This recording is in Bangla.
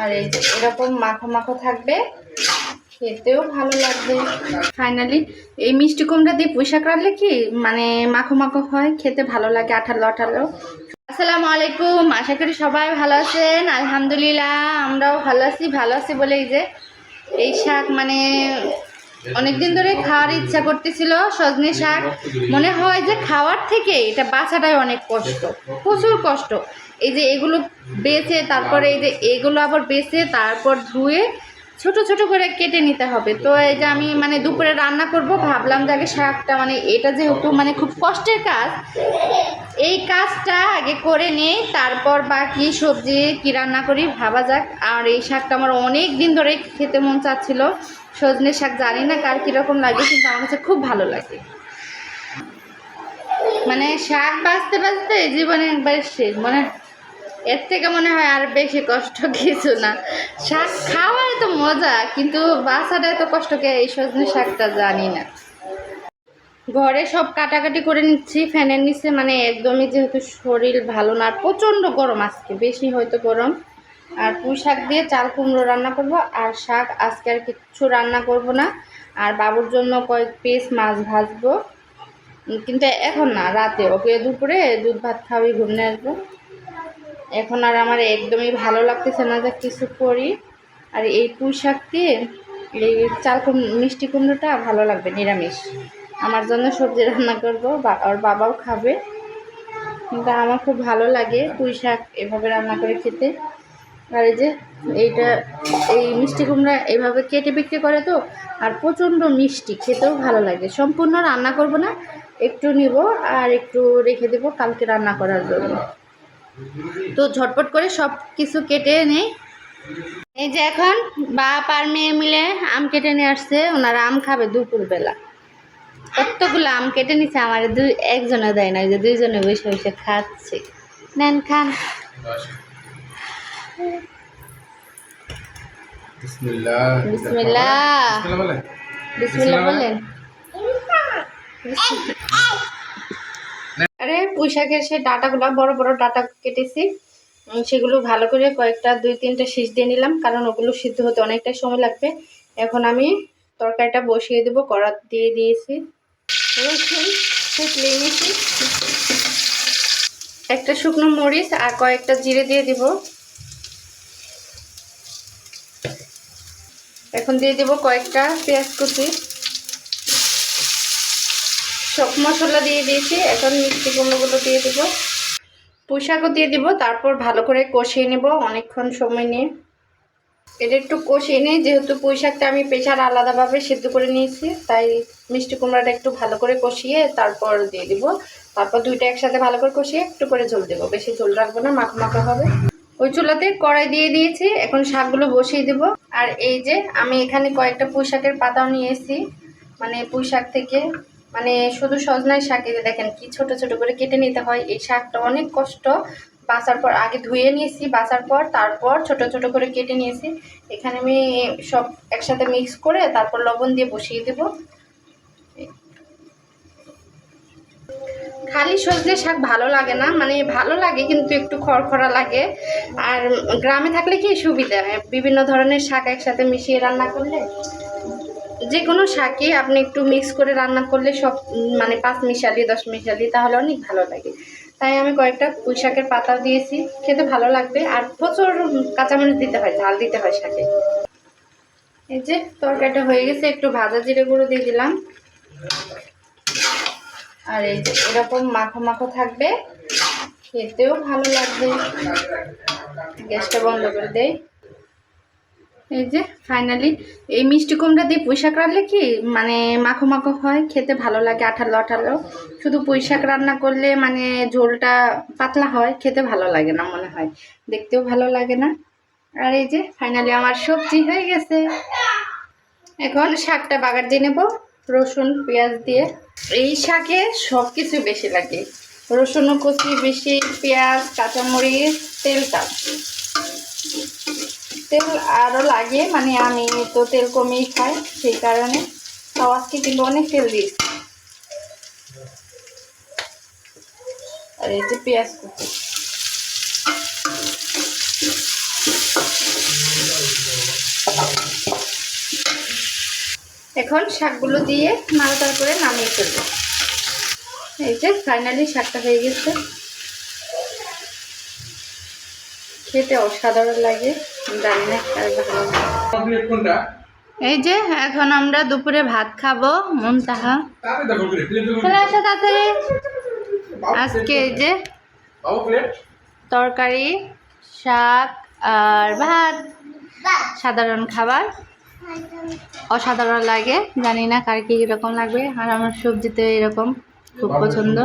আর এই যে এরকম মাখো মাখো থাকবে, খেতেও ভালো লাগবে। ফাইনালি এই মিষ্টি কুমড়া দিয়ে পুঁইশাক রাখলে কি মানে মাখো মাখো হয়, খেতে ভালো লাগে আঠালো আঠালো? আসসালামু আলাইকুম, আশা করি সবাই ভালো আছেন। আলহামদুলিল্লাহ, আমরাও ভালো আছি ভালো আছি বলে এই যে এই শাক মানে অনেকদিন ধরে খাওয়ার ইচ্ছা করতেছিল সজনে শাক। মনে হয় যে খাওয়ার থেকে এটা বাঁচাটাই অনেক কষ্ট, প্রচুর কষ্ট। এই যে এগুলো বেছে, তারপরে এই যে এগুলো আবার বেছে, তারপর ধুয়ে ছোট ছোট করে কেটে নিতে হবে। তো এই যে আমি মানে দুপুরে রান্না করব, ভাবলাম যে আগে শাকটা মানে এটা যেহেতু মানে খুব কষ্টের কাজ, এই কাজটা আগে করে নেই, তারপর বাকি সবজি কি রান্না করি ভাবা যাক। আর এই শাকটা আমার অনেক দিন ধরে খেতে মন চাচ্ছিল। সজনে শাক জানি না কার কীরকম লাগে, কিন্তু আমার কাছে খুব ভালো লাগে। মানে শাক বাঁচতে বাঁচতে জীবনে একবার শেষ। মানে এর থেকে মনে হয় আর বেশি কষ্ট কিছু না। শাক খাওয়ার তো মজা, কিন্তু বাসাটা এত কষ্টকে এই সজনে শাকটা জানি না। ঘরে সব কাটাকাটি করে নিচ্ছি, ফ্যানের নিচে মানে একদমই যেহেতু শরীর ভালো না, আর প্রচণ্ড গরম আজকে, বেশি হয়তো গরম। আর পুঁই শাক দিয়ে চাল কুমড়ো রান্না করব, আর শাক আজকে আর কিচ্ছু রান্না করব না। আর বাবুর জন্য কয়েক পিস মাছ ভাজবো। কিন্তু এখন না, রাতে। ওকে দুপুরে দুধ ভাত খাওয়াই ঘুমনে আসব। এখন আর আমার একদমই ভালো লাগতেছে না যে কিছু করি। আর এই পুঁই শাক দিয়ে এই চাল মিষ্টি কুমড়োটা ভালো লাগবে, নিরামিষ। আমার জন্য সবজি রান্না করব আর বাবাও খাবে। কিন্তু আমার খুব ভালো লাগে পুঁই শাক এভাবে রান্না করে খেতে। আর যে এইটা, এই মিষ্টি কুমড়া এইভাবে কেটে বিক্রি করে তো, আর প্রচণ্ড মিষ্টি, খেতেও ভালো লাগে। সম্পূর্ণ রান্না করব না, একটু নিব আর একটু রেখে দেব কালকে রান্না করার জন্য। তো ঝটপট করে সব কিছু কেটে নেই। এই যে এখন বাপ আর মেয়ে মিলে আম কেটে নিয়ে আসছে ওনারা আম খাবে দুপুরবেলা। কতগুলো আম কেটে নিচ্ছে আমার দুই একজনে দেয় না যে দুইজনে বসে বসে খাচ্ছে। নেন খান। বিসমিল্লাহ। বলে বলেন। আরে পুঁই শাকের সেই ডাটাগুলো, বড় বড় ডাটা কেটেছি। সেগুলো ভালো করে কয়েকটা, দুই, তিনটা শীষ দিয়ে নিলাম, কারণ ওগুলো সিদ্ধ হতে অনেকটা সময় লাগবে। এখন আমি তরকারিটা বসিয়ে দেবো, কড়া দিয়ে দিয়েছি। নিয়েছি একটা শুকনো মরিচ আর কয়েকটা জিরে দিয়ে দিব। এখন দিয়ে দেবো কয়েকটা পেঁয়াজ কুচি। সব মশলা দিয়ে দিয়েছি। এখন মিষ্টি কুমড়োগুলো দিয়ে দেবো। পুঁশাকও দিয়ে দিব, তারপর ভালো করে কষিয়ে নেব অনেকক্ষণ সময় নিয়ে। এটা একটু কষিয়ে নিই, যেহেতু পুঁই শাকটা আমি প্রেশার আলাদাভাবে সিদ্ধ করে নিয়েছি, তাই মিষ্টি কুমড়াটা একটু ভালো করে কষিয়ে তারপর দিয়ে দিব। তারপর দুইটা একসাথে ভালো করে কষিয়ে একটু করে ঝোল দেবো। বেশি ঝোল রাখব না, মাখো মাখো হবে। ওই চুলাতে কড়াই দিয়ে দিয়েছি, এখন শাকগুলো বসিয়ে দেব। আর এই যে আমি এখানে কয়েকটা পুঁই শাকের পাতাও নিয়ে এসেছি মানে পুঁই শাক থেকে। মানে শুধু সজনায় শাকে যে দেখেন কি ছোট ছোট করে কেটে নিতে হয়, এই শাকটা অনেক কষ্ট। বাছার পর আগে ধুয়ে নিয়েছি বাছার পর তারপর ছোট ছোট করে কেটে নিয়েছি। এখানে আমি সব একসাথে মিক্স করে তারপর লবণ দিয়ে বসিয়ে দেব। খালি সজনে শাক ভালো লাগে না মানে ভালো লাগে কিন্তু একটু খড়খড়া লাগে। আর গ্রামে থাকলে কি সুবিধা? বিভিন্ন ধরনের শাক একসাথে মিশিয়ে রান্না করলে? যে কোনো শাকে আপনি একটু মিক্স করে রান্না করলে সব মানে পাঁচ মিশালি, দশ মিশালি, তাহলে অনেক ভালো লাগে। তাই আমি কয়েকটা পুঁই শাকের পাতাও দিয়েছি, খেতে ভালো লাগবে। আর প্রচুর কাঁচামরিচ দিতে হয়, ঝাল দিতে হয় শাকে। এই যে তরকারিটা হয়ে গেছে, একটু ভাজা জিরে গুঁড়ো দিয়ে দিলাম। আর এই যে এরকম মাখো মাখো থাকবে, খেতেও ভালো লাগবে। গ্যাসটা বন্ধ করে দেয় এই যে ফাইনালি এই মিষ্টি কুমড়া দিয়ে পুঁই শাক কি মানে মাখো মাখো হয়, খেতে ভালো লাগে, আঠালো আঠালো? শুধু পুঁই শাক রান্না করলে মানে ঝোলটা পাতলা হয়, খেতে ভালো লাগে না মনে হয়। দেখতেও ভালো লাগে না। আর এই যে ফাইনালি আমার সবজি হয়ে গেছে। এখন শাকটা বাগার দিয়ে নেব, রসুন, পেঁয়াজ দিয়ে। এই শাকে সব কিছু বেশি লাগে। রসুনও কচি বেশি, পেঁয়াজ, কাঁচামরিচ তেলটা তেল আরও লাগে মানে আমি তো তেল কমেই খাই, সেই কারণে। আজকে কিন্তু অনেক তেল দিয়েছি। আর এই যে পেঁয়াজ কুচি। এখন শাকগুলো দিয়ে নাড়াতাড়া করে নামিয়ে ফেলব। এই যে ফাইনালি শাকটা হয়ে গেছে। খেতে অসাধারণ লাগে। জানি না কোনটা? এই যে এখন আমরা দুপুরে ভাত খাব চলে আসো তাড়াতাড়ি। আজকে এই যে তরকারি শাক আর ভাত। সাধারণ খাবার। অসাধারণ লাগে। জানি না কার কি রকম লাগবে আর আমার সবজিতে এরকম খুব পছন্দ।